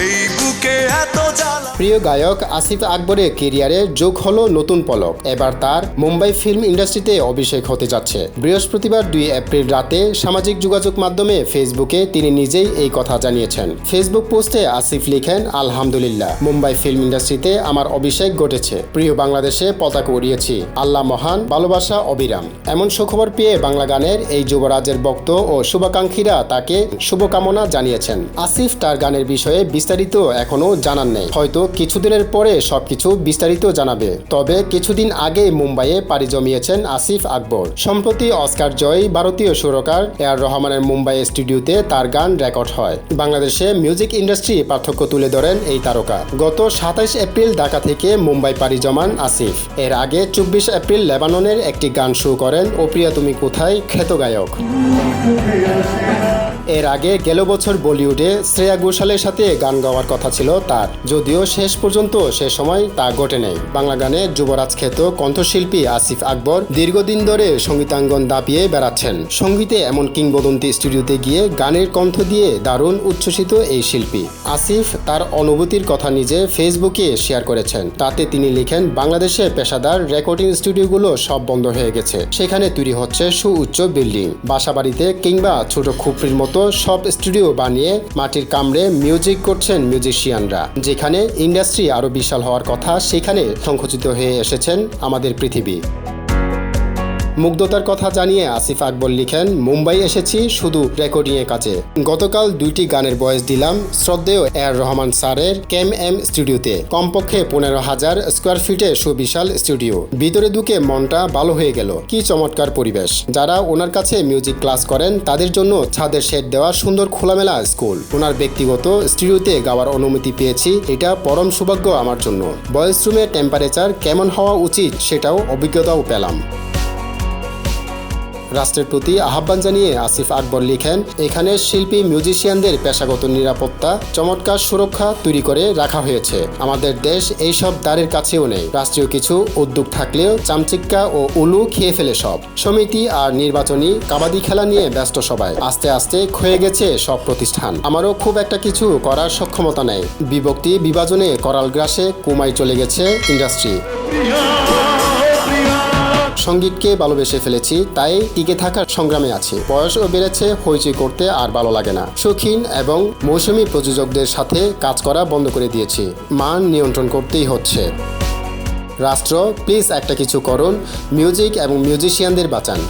Ei, porque প্রিয় গায়ক আসিফ আকবরের কেরিয়ারে যোগ হলো নতুন পলক। এবার তার মুম্বাই ফিল্ম ইন্ডাস্ট্রিতে অভিষেক হতে যাচ্ছে। বৃহস্পতিবার দুই এপ্রিল রাতে সামাজিক যোগাযোগ মাধ্যমে ফেসবুকে তিনি নিজেই এই কথা জানিয়েছেন। ফেসবুক পোস্টে আসিফ লিখেন, আলহামদুলিল্লাহ, মুম্বাই ফিল্ম ইন্ডাস্ট্রিতে আমার অভিষেক ঘটেছে। প্রিয় বাংলাদেশে পতাকা উড়িয়েছি। আল্লাহ মহান, ভালোবাসা অবিরাম। এমন সুখবর পেয়ে বাংলা গানের এই যুবরাজের ভক্ত ও শুভাকাঙ্ক্ষীরা তাকে শুভকামনা জানিয়েছেন। আসিফ তার গানের বিষয়ে বিস্তারিত এখনও জানান নেই। হয়তো কিছুদিনের পরে সবকিছু বিস্তারিত জানাবে। তবে কিছুদিন আগে মুম্বাইয়ে পাড়ি জমিয়েছেন আসিফ আকবর। সম্প্রতি অস্কার জয়ী ভারতীয় সুরকার এ আর রহমানের মুম্বাই স্টুডিওতে তার গান রেকর্ড হয়। বাংলাদেশে মিউজিক ইন্ডাস্ট্রি পার্থক্য তুলে ধরেন এই তারকা। গত সাতাইশ এপ্রিল ঢাকা থেকে মুম্বাই পাড়ি জমান আসিফ। এর আগে চব্বিশ এপ্রিল লেবাননের একটি গান শুরু করেন ও প্রিয়া তুমি কোথায়? খ্যাত গায়ক। এর আগে গেল বছর বলিউডে শ্রেয়া ঘোষালের সাথে গান গাওয়ার কথা ছিল তার। যদিও শেষ পর্যন্ত সে সময় তা ঘটে নেই। বাংলা গানে যুবরাজ খ্যাত কণ্ঠশিল্পী আসিফ আকবর দীর্ঘদিন ধরে সঙ্গীতাঙ্গন দাপিয়ে বেড়াচ্ছেন। সঙ্গীতে এমন কিংবদন্তি স্টুডিওতে গিয়ে গানের কণ্ঠ দিয়ে দারুণ উচ্ছ্বসিত এই শিল্পী। আসিফ তার অনুভূতির কথা নিজে ফেসবুকে শেয়ার করেছেন। তাতে তিনি লিখেন, বাংলাদেশে পেশাদার রেকর্ডিং স্টুডিওগুলো সব বন্ধ হয়ে গেছে। সেখানে তৈরি হচ্ছে সুউচ্চ বিল্ডিং। বাসাবাড়িতে কিংবা ছোট খুপড়ির মতো সব স্টুডিও বানিয়ে মাটির কামড়ে মিউজিক করছেন মিউজিশিয়ানরা। যেখানে ইন্ডাস্ট্রি আরও বিশাল হওয়ার কথা সেখানে সংকুচিত হয়ে এসেছেন আমাদের পৃথিবী। মুগ্ধতার কথা জানিয়ে আসিফ আকবর লিখেন, মুম্বাই এসেছি শুধু রেকর্ডিং এর কাজে। গতকাল দুইটি গানের বয়স দিলাম, শ্রদ্ধেয় এ আর রহমান স্যারের ক্যাম এম স্টুডিওতে। কমপক্ষে পনেরো হাজার স্কোয়ার ফিটে সুবিশাল স্টুডিও। ভিতরে ঢুকে মনটা ভালো হয়ে গেল। কি চমৎকার পরিবেশ। যারা ওনার কাছে মিউজিক ক্লাস করেন, তাদের জন্য ছাদের শেড দেওয়া সুন্দর খোলামেলা স্কুল। ওনার ব্যক্তিগত স্টুডিওতে গাওয়ার অনুমতি পেয়েছি, এটা পরম সৌভাগ্য আমার জন্য। বয়েস রুমের টেম্পারেচার কেমন হওয়া উচিত সেটাও অভিজ্ঞতাও পেলাম। রাষ্ট্রের প্রতি আহ্বান জানিয়ে আসিফ আকবর লিখেন, এখানে শিল্পী, মিউজিশিয়ানদের পেশাগত নিরাপত্তা, চমৎকার সুরক্ষা তৈরি করে রাখা হয়েছে। আমাদের দেশ এইসব দ্বারের কাছেও নেই। রাষ্ট্রীয় কিছু উদ্যোগ থাকলেও চামচিক্কা ও উলু খেয়ে ফেলে সব। সমিতি আর নির্বাচনী কাবাডি খেলা নিয়ে ব্যস্ত সবাই। আস্তে আস্তে ক্ষয়ে গেছে সব প্রতিষ্ঠান। আমারও খুব একটা কিছু করার সক্ষমতা নেই। বিভক্তি বিভাজনে করাল গ্রাসে কুমাই চলে গেছে ইন্ডাস্ট্রি। সঙ্গীতকে ভালোবেসে ফেলেছি, তাই টিকে থাকার সংগ্রামে আছি। বয়সও বেড়েছে, হইচই করতে আর ভালো লাগে না। শৌখিন এবং মৌসুমী প্রযোজকদের সাথে কাজ করা বন্ধ করে দিয়েছি। মান নিয়ন্ত্রণ করতেই হচ্ছে। রাষ্ট্র, প্লিজ একটা কিছু করুন। মিউজিক এবং মিউজিশিয়ানদের বাঁচান।